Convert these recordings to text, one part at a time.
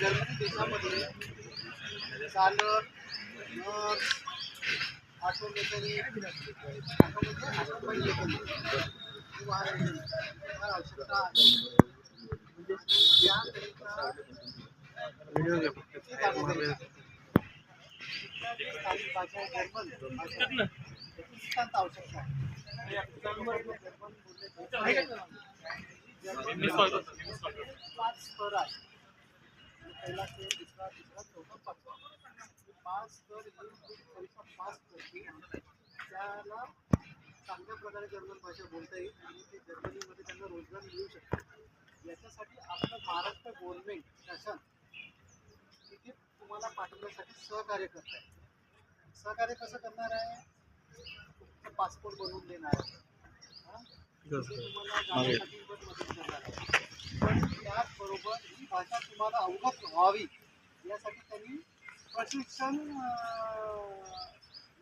Germany देशामध्ये चालक nurse auto mechanic auto म्हणजे ऑटो मेकॅनिक आवश्यकता आहे म्हणजे याकरिता व्हिडिओ आहे जर्मन पाच स्तर आहे पहिला दुसरा तिसरा पाच स्तर त्याला चांगल्या प्रकारे जर्मन भाषा बोलता येईल आणि ते जर्मनीमध्ये त्यांना रोजगार मिळू शकतो. याच्यासाठी आपलं महाराष्ट्र गव्हर्नमेंट शासन तुम्हाला पाठवण्यासाठी सहकार्य करत आहे सहकार्य कसं करणार आहे पासपोर्ट बनवून देणार आहे त्याचबरोबर ही भाषा तुम्हाला अवगत व्हावी यासाठी त्यांनी प्रशिक्षण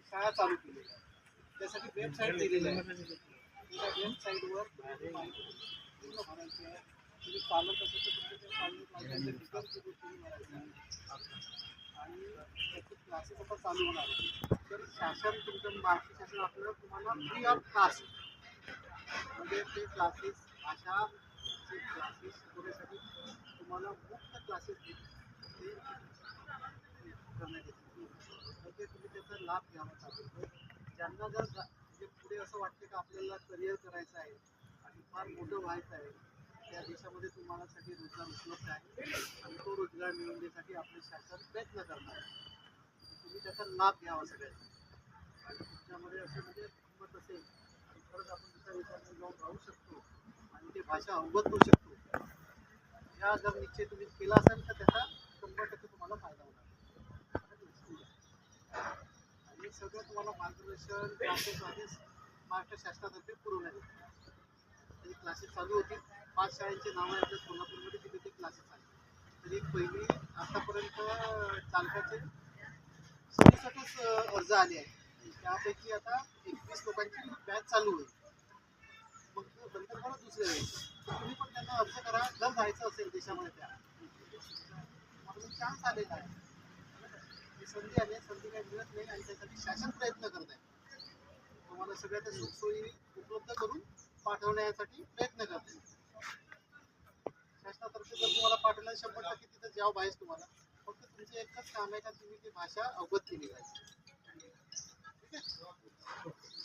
शाळा चालू केलेली आहे त्यासाठी वेबसाईट दिलेली आहे त्या वेबसाईटवर माहिती पूर्ण भरायची आहे तुम्ही चालत असेल आणि त्याचे क्लासेस आता चालू होणार आहे. तर शासन तुमचं महाराष्ट्र शासन आपल्याला तुम्हाला फ्री ऑफ क्लास म्हणजे ते क्लासेस अशा क्लासेस शिकवण्यासाठी तुम्हाला मुक्त क्लासेस ते करण्यात येतील तर तुम्ही त्याचा लाभ घ्यावा चालू ज्यांना जर म्हणजे पुढे असं वाटतं की आपल्याला करिअर करायचं आहे आणि फार मोठं व्हायचं आहे त्या देशामध्ये तुम्हाला साठी रोजगार उपलब्ध आहे आणि तो रोजगार मिळवण्यासाठी आपले शासन प्रयत्न करणार आहे. तुम्ही त्याचा लाभ घ्यावा सगळ्यांना. आणि तुमच्यामध्ये असं म्हणजे हिंमत असेल आणि खरंच आपण दुसऱ्या देशामध्ये जाऊन राहू शकतो आणि ते भाषा अवगत होऊ शकतो. ह्या जर निश्चय तुम्ही केला असेल तर त्याचा शंभर टक्के तुम्हाला फायदा होणार. आणि हे सगळं तुम्हाला मार्गदर्शन क्लासेस महाराष्ट्र शासनातर्फे पुरवण्यात येते ते क्लासेस चालू होते. पाच शाळांचे नावं आहेत तर सोलापूरमध्ये तिथे ते क्लासेस आहेत. तरी पहिली आतापर्यंत चालकाचे सदुसष्टच अर्ज आले आहेत. त्यापैकी आता एकवीस लोकांची बॅच चालू होईल. मग नंतर परत दुसरे होईल तुम्ही पण त्यांना अर्ज करा. जर जायचं असेल देशामध्ये त्या. म्हणून चान्स आलेला आहे. संधी आली आहे. संधी काही मिळत नाही आणि त्यासाठी शासन प्रयत्न करत आहे. तुम्हाला सगळ्या त्या सुखसोयी उपलब्ध करून पाठवण्यासाठी प्रयत्न करते. शासनातर्फे जर तुम्हाला पाठवलं शंभर टक्के तिथं जाव पाहिजे तुम्हाला. फक्त तुमचं एकच काम आहे का तुम्ही ती भाषा अवगत केली पाहिजे. ठीक आहे?